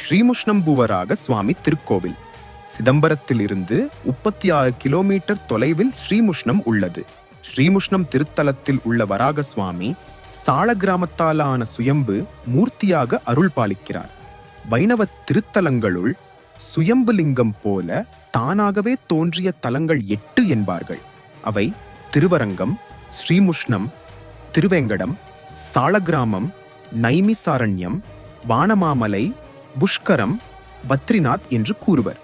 ஸ்ரீமுஷ்ணம்புவராக சுவாமி திருக்கோவில். சிதம்பரத்திலிருந்து முப்பத்தி ஆறு கிலோமீட்டர் தொலைவில் ஸ்ரீமுஷ்ணம் உள்ளது. ஸ்ரீமுஷ்ணம் திருத்தலத்தில் உள்ள வராக சுவாமி சால கிராமத்தாலான சுயம்பு மூர்த்தியாக அருள் பாலிக்கிறார் வைணவ திருத்தலங்களுள் சுயம்புலிங்கம் போல தானாகவே தோன்றிய தலங்கள் எட்டு என்பார்கள். அவை திருவரங்கம் ஸ்ரீமுஷ்ணம் திருவேங்கடம் சாலகிராமம் நைமிசாரண்யம் வானமாமலை புஷ்கரம் பத்ரிநாத் என்று கூறுவர்.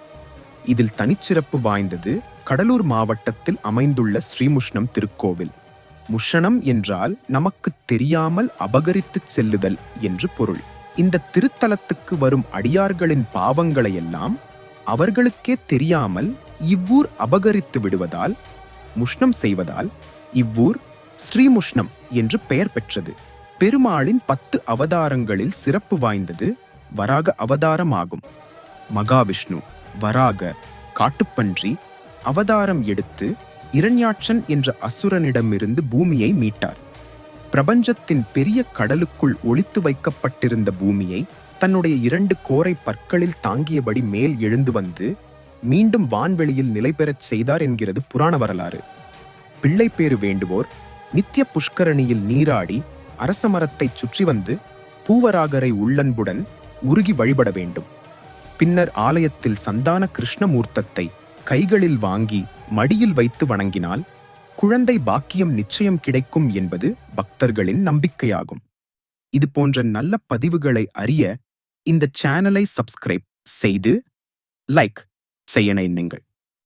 இதில் தனிச்சிறப்பு வாய்ந்தது கடலூர் மாவட்டத்தில் அமைந்துள்ள ஸ்ரீமுஷ்ணம் திருக்கோவில். முஷணம் என்றால் நமக்கு தெரியாமல் அபகரித்துச் செல்லுதல் என்று பொருள். இந்த திருத்தலத்துக்கு வரும் அடியார்களின் பாவங்களையெல்லாம் அவர்களுக்கே தெரியாமல் இவ்வூர் அபகரித்து விடுவதால் முஷ்ணம் செய்வதால் இவ்வூர் ஸ்ரீமுஷ்ணம் என்று பெயர் பெற்றது. பெருமாளின் பத்து அவதாரங்களில் சிறப்பு வாய்ந்தது வராக அவதாரமாகும். மகாவிஷ்ணு வராக காட்டுப்பன்றி அவதாரம் எடுத்து இரண்யாட்சன் என்ற அசுரனிடமிருந்து பூமியை மீட்டார். பிரபஞ்சத்தின் பெரிய கடலுக்குள் ஒளித்து வைக்கப்பட்டிருந்த பூமியை தன்னுடைய இரண்டு கோரை பற்களில் தாங்கியபடி மேல் எழுந்து வந்து மீண்டும் வான்வெளியில் நிலைபெறச் செய்தார் என்கிறது புராண வரலாறு. பிள்ளை பேறு வேண்டுவோர் நித்திய புஷ்கரணியில் நீராடி அரச மரத்தைச் சுற்றி வந்து பூவராகரை உள்ளன்புடன் உருகி வழிபட வேண்டும். பின்னர் ஆலயத்தில் சந்தான கிருஷ்ணமூர்த்தத்தை கைகளில் வாங்கி மடியில் வைத்து வணங்கினால் குழந்தை பாக்கியம் நிச்சயம் கிடைக்கும் என்பது பக்தர்களின் நம்பிக்கையாகும். இது போன்ற நல்ல பதிவுகளை அறிய இந்த சேனலை சப்ஸ்கிரைப் செய்து லைக் செய்ய எண்ணுங்கள்